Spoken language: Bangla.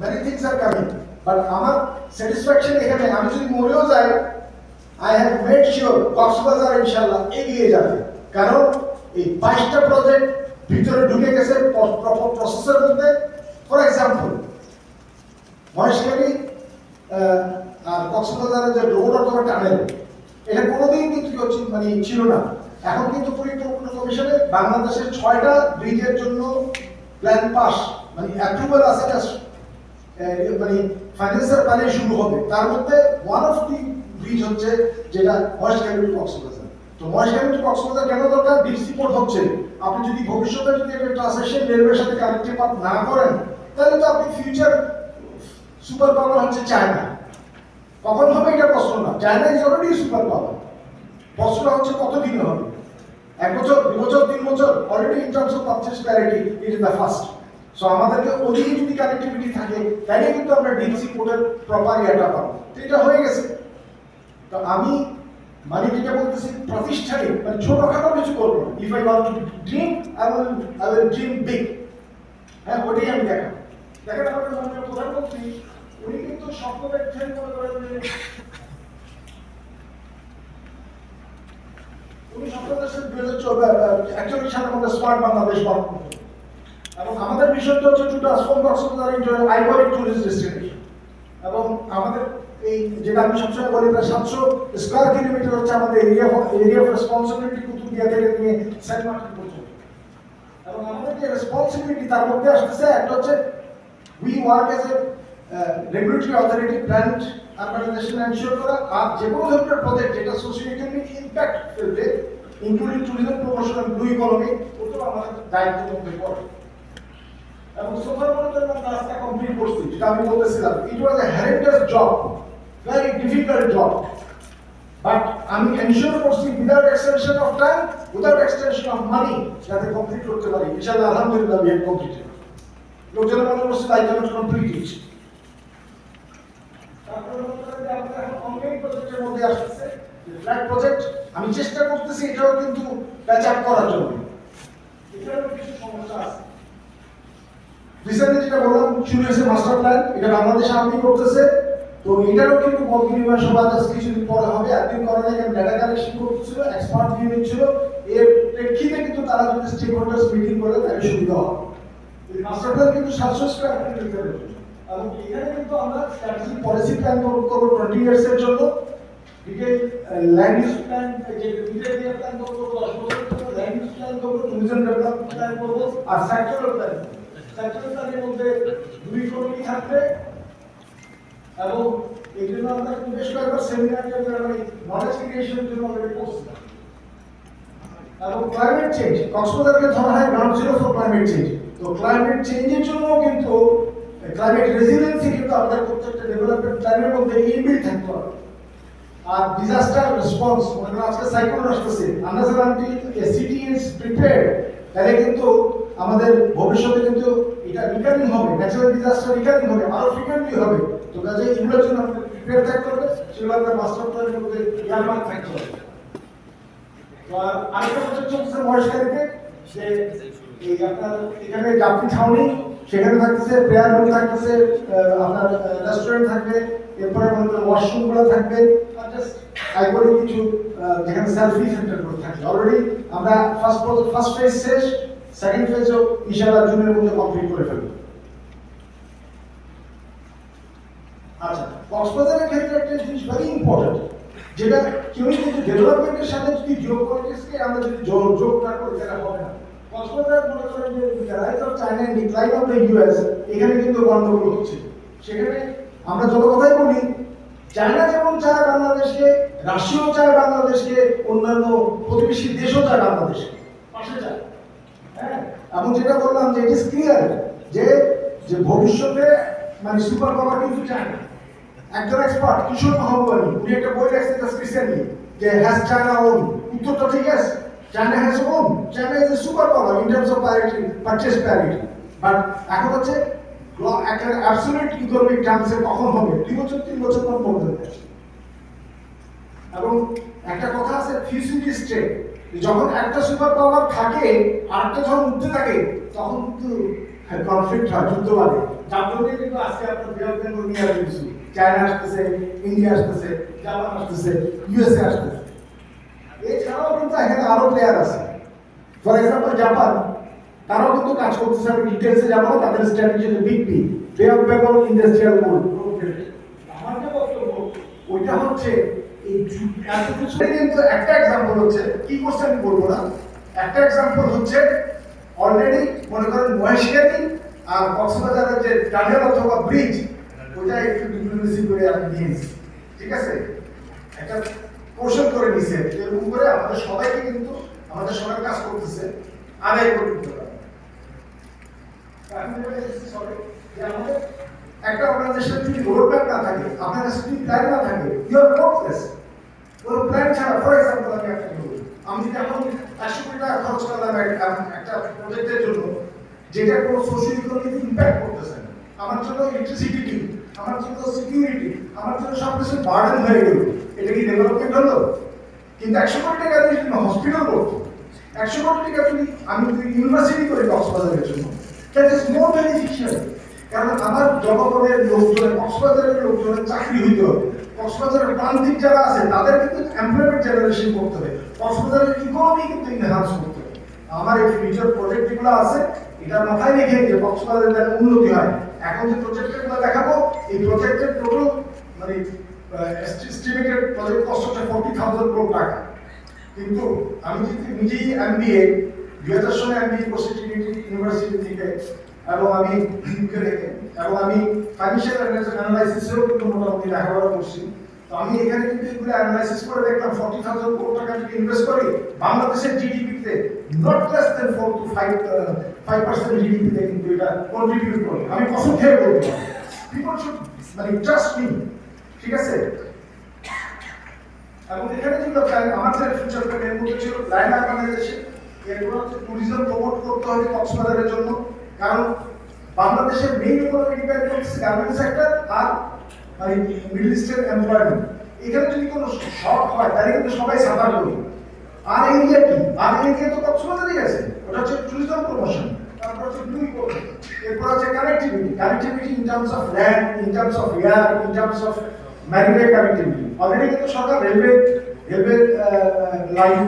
Many things are coming but আমার স্যাটিসফ্যাকশন এখানে, আমি যদি মরেও যাই I have made sure Cox's Bazar ইনশাল্লাহ এগিয়ে যাবে। কারণ এই বাইশটা প্রজেক্ট ভিতরে ঢুকে গেছে প্রসেসের মধ্যে। ফর এক্সাম্পল মহেশখালী আর কক্সবাজারের যে রোড অথবা টানেল এটা কোনোদিন কিন্তু মানে ছিল না। এখন কিন্তু পরিকল্পনা কমিশনে বাংলাদেশের ছয়টা ব্রিজের জন্য প্ল্যান পাস মানে অ্যাপ্রুভাল আছে মানে ফাইন্যান্সিয়াল প্ল্যানে শুরু হবে। তার মধ্যে ওয়ান অফ দি ব্রিজ হচ্ছে যেটা মহেশখালী টু কক্সবাজার। তো মহেশখালী টু কক্সবাজার কেন দরকার? ডিপ সিপোর্ট হচ্ছে। আপনি যদি ভবিষ্যতে যদি একটা ট্রান্সলেশন রেলওয়ের সাথে কানেক্টেড না করেন, তাহলে তো আপনি ফিউচার সুপার পাওয়ার হচ্ছে চায়না কখন হবে এটা প্রশ্ন না। China is already super power প্রশ্নটা হচ্ছে কতদিন হবে? এক বছর, দু বছর, তিন বছর? Already in terms of purchase parity it is the first so আমাদেরকে ওদিকে যদি কানেক্টিভিটি থাকে তাহলে কিন্তু আমরা ডিএমসি কোডের প্রপার ইয়াটা পাবো। তো এটা হয়ে গেছে। তো আমি মানে যেটা বলতেছি প্রতিষ্ঠানিক মানে ছোটখাটো কিছু করব if I want to dream I will I will dream big হ্যাঁ ওটাই আমি দেখাবো। দেখেন আমাদের মাননীয় প্রধানমন্ত্রী, উনি কিন্তু স্বপ্ন দেখছেন মনে করেন যে উনি স্বপ্ন দেখছেন দুই হাজার চৌদ্দ একচল্লিশ সালের মধ্যে স্মার্ট বাংলাদেশ করবেন। এবং আমাদের মিশনটা হচ্ছে to transform Cox's Bazar iconic tourist destination এবং আমাদের এই যেটা আমি সবসময় বলি, প্রায় সাতশো স্কোয়ার কিলোমিটার হচ্ছে আমাদের area area of responsibility Kutubia থেকে নিয়ে সেন্ট মার্টিন পর্যন্ত। এবং আমাদের যে রেসপন্সিবিলিটি তার মধ্যে আসতেছে একটা হচ্ছে we work as a regulatory authority plant urbanisation ensure করা, আর যে কোনো ধরনের প্রজেক্ট যেটা সোশিও ইকোনমিক ইম্প্যাক্ট ফেলবে including tourism promotion blue economy ওটাও আমাদের দায়িত্বের মধ্যে পড়ে এবং সোফার মনে করেন আমরা কমপ্লিট করছি, যেটা আমি বলতেছিলাম। It was a horrendous job very difficult job but আমি এনশিওর করছি without extension of time without extension of money যাতে কমপ্লিট করতে পারি। ইনশাআল্লাহ, আলহামদুলিল্লাহ উই হ্যাভ কমপ্লিটেড লোকজন মনে করছে আই ক্যানট কমপ্লিট প্রজেক্ট আমি চেষ্টা করতেছি এটাও কিন্তু প্যাচ আপ করার জন্য। এটারও কিছু সমস্যা আছে। রিসেন্টলি যেটা বললাম, শুরু হয়েছে মাস্টার প্ল্যান এটা বাংলাদেশ আর্মি করতেছে। তো এটারও কিন্তু মত বিনিময় সভা কিছুদিন পরে হবে। একদিন করা যায় ডাটা কালেকশন করতেছিল এক্সপার্ট ভিউ নিচ্ছিল। এর প্রেক্ষিতে কিন্তু তারা যদি স্টেক হোল্ডার্স মিটিং করে, তাহলে সুবিধা হবে। মাস্টার প্ল্যান কিন্তু সাতশো স্কোয়ার কিলোমিটার এবং এখানে কিন্তু আমরা স্ট্র্যাটেজিক পলিসি প্ল্যান করব টোয়েন্টি ইয়ার্স এর জন্য। ডিটেল ল্যান্ড ইউজ প্ল্যান যে ডিটেল প্ল্যান করব দশ বছরের ল্যান্ড ইউজ প্ল্যান করব ট্যুরিজম ডেভেলপমেন্ট প্ল্যান করব, আর সেক্টরাল প্ল্যান সেক্টরাল থাকবে এবং এই জন্য আমরা বেশ কয়েকবার সেমিনার নলেজ ক্রিয়েশনের ক্লাইমেট চেঞ্জ কক্সবাজারকে ধরা হয় ground zero for climate change তো ক্লাইমেট চেঞ্জের জন্য কিন্তু ক্লাইমেট রেজিলিয়েন্সি কিন্তু আমাদের প্রত্যেকটা ডেভেলপমেন্ট প্ল্যানের মধ্যে ইনবিল্ট থাকতে আর ডিজাস্টার রেসপন্স আজকে সাইক্লোন আসতেছে এ সিটি ইজ প্রিপেয়ার্ড তাহলে কিন্তু আমাদের ভবিষ্যতে কিন্তু এটা রিকারিং হবে ন্যাচারাল ডিজাস্টার রিকারিং হবে, আরও ফ্রিকুয়েন্টলি হবে। তো কাজে এগুলোর জন্য আমাদের প্রিপেয়ার থাকতে হবে মাস্টার প্ল্যানের মধ্যে ইয়ারমার্ক থাকতে হবে। আর আরেকটা এই আপনার এখানে যাত্রী ছাউনি, সেখানে থাকতেছে প্রেয়ার রুম থাকতেছে আপনার রেস্টুরেন্ট থাকবে, এরপরে আমাদের ওয়াশরুমগুলো থাকবে আইকনিক কিছু যেখানে সেলফি সেন্টারগুলো থাকবে অলরেডি আমরা ফার্স্ট ফার্স্ট ফেজ শেষ সেকেন্ড ফেজও ইনশাআল্লাহ জুনের মধ্যে কমপ্লিট করে ফেলব। আচ্ছা কক্সবাজারের ক্ষেত্রে একটা জিনিস ভেরি ইম্পর্টেন্ট যেটা কেউ যদি ডেভেলপমেন্টের সাথে যদি যোগ জিওপলিটিক্সকে আমরা যদি যোগ যোগ না করি, তাহলে হবে না। কক্সবাজার মনে করেন যে rise of China decline of the US এখানে কিন্তু গন্ডগোল হচ্ছে। সেখানে আমরা যত কথাই বলি চায়না যেমন চায় বাংলাদেশকে, রাশিয়াও চায় বাংলাদেশকে, অন্যান্য প্রতিবেশী দেশও চায় বাংলাদেশকে। এবং যেটা বললাম যে ইট ইজ ক্লিয়ার যে যে ভবিষ্যতে মানে সুপার পাওয়ার কিন্তু চায় না। একজন এক্সপার্ট কিশোর মাহবুবানি উনি একটা বই লিখছেন জাস্ট রিসেন্টলি যে হ্যাজ চায়না ওন উত্তরটা ঠিক আছে China has won China is a super power in terms of parity purchase parity but এখন হচ্ছে একটা অ্যাবসলিউট ইকোনমিক টার্মসে কখন হবে? দুই বছর, তিন বছর পর মধ্যে এবং একটা কথা আছে ফিউসিডি স্টেট যখন একটা সুপার পাওয়ার থাকে আরেকটা যখন উঠতে থাকে তখন কিন্তু কনফ্লিক্ট হয় যুদ্ধ বাড়ে যাবতীয় কিন্তু আজকে আপনার বে অফ বেঙ্গল নিয়ে আসতেছি চায়না আসতেছে ইন্ডিয়া আসতেছে জাপান আসতেছে ইউএসএ আসতেছে। এছাড়াও কিন্তু এখানে আরও প্লেয়ার আছে। ফর এক্সাম্পল জাপান তারাও কিন্তু কাজ করতেছে আমি ডিটেলসে যাব তাদের স্ট্র্যাটেজি হচ্ছে বিগ পি বে বেঙ্গল ইন্ডাস্ট্রিয়াল মোড আমার যে বক্তব্য ওইটা হচ্ছে একটা এক্সাম্পল হচ্ছে, কি করছে আমি না? একটা এক্সাম্পল হচ্ছে অলরেডি মনে করেন আর ব্রিজ ওইটা একটু ডিপ্লোমেসি সবাইকে কিন্তু, আমাদের সবাই কাজ করতেছে, আদায় করে একটা অর্গানাইজেশন যদি রোড থাকে, আপনার যদি প্ল্যান না থাকে ইউ আর হপলেস কোনো প্ল্যান ছাড়া ফর এক্সাম্পল আমি একটা বলি। আমি যদি এখন একশো কোটি টাকা খরচ করলাম এক- একটা প্রজেক্টের জন্য, যেটা কোনো সোশ্যাল ইকোনমিক ইম্প্যাক্ট করতেছে না। আমার জন্য ইলেকট্রিসিটি আমার জন্য সিকিউরিটি আমার জন্য সব কিছু বার্ডেন হয়ে গেল। এটা কি ডেভেলপমেন্ট হলো? কিন্তু একশো কোটি টাকা দিয়ে যদি হসপিটাল করতো একশো কোটি টাকা যদি আমি ইউনিভার্সিটি করি কক্সবাজারের জন্য দ্যাট ইজ মোর বেনিফিশিয়াল কারণ আমার জনগণের লোকজনের কক্সবাজারের লোকজনের চাকরি হইতে হবে। কক্সবাজারের প্রান্তিক যারা আছে, তাদের কিন্তু এমপ্লয়মেন্ট জেনারেশন করতে হবে। কক্সবাজারের ইকোনমি কিন্তু ইনহান্স করতে হবে। আমার এই ফিউচার প্রজেক্ট যেগুলো আছে এটা মাথায় রেখে যে কক্সবাজারের যাতে উন্নতি হয়, এখন যে প্রজেক্টগুলো দেখাবো, এই প্রজেক্টের টোটাল মানে এস্টিমেটেড প্রজেক্ট কস্ট হচ্ছে ফোর্টি থাউজেন্ড কোটি টাকা। কিন্তু আমি যদি নিজেই এমবিএ দুই হাজার সালে এমবিএ করছি ইউনিভার্সিটি থেকে এবং আমি UK থেকে এবং আমি ফাইন্যান্সিয়াল অ্যানালাইসিসেও কিন্তু মোটামুটি লেখাপড়া করছি। তো আমি এখানে কিন্তু এগুলো অ্যানালাইসিস করে দেখলাম ফর্টি থাউজেন্ড কোটি টাকা যদি ইনভেস্ট করি, বাংলাদেশের জিডিপিতে not less than four to five five percent জিডিপিতে কিন্তু এটা কন্ট্রিবিউট করে আমি কসম খেয়ে পারি পিপল শুড মানে ট্রাস্ট মি ঠিক আছে? এবং এখানে যেগুলো যে ফিউচার প্ল্যান এর মধ্যে ছিল লাইন অর্গানাইজেশন এগুলো ট্যুরিজম প্রমোট করতে হবে কক্সবাজারের জন্য। কারণ বাংলাদেশের মেইন ইকোনমি ডিপেন্ড করছে গার্মেন্ট সেক্টর আর মানে মিডল ইস্টের এমপ্লয়মেন্ট এখানে যদি কোনো শক হয়, তাহলে কিন্তু সবাই সাফার করি আর এরিয়া কি? আর এরিয়া তো কক্সবাজারই আছে। ওটা হচ্ছে ট্যুরিজম প্রমোশন তারপর হচ্ছে ইকোনমি এরপর আছে connectivity connectivity in terms of land in terms of air in terms of maritime connectivity already কিন্তু সরকার রেলওয়ে রেলওয়ে লাইন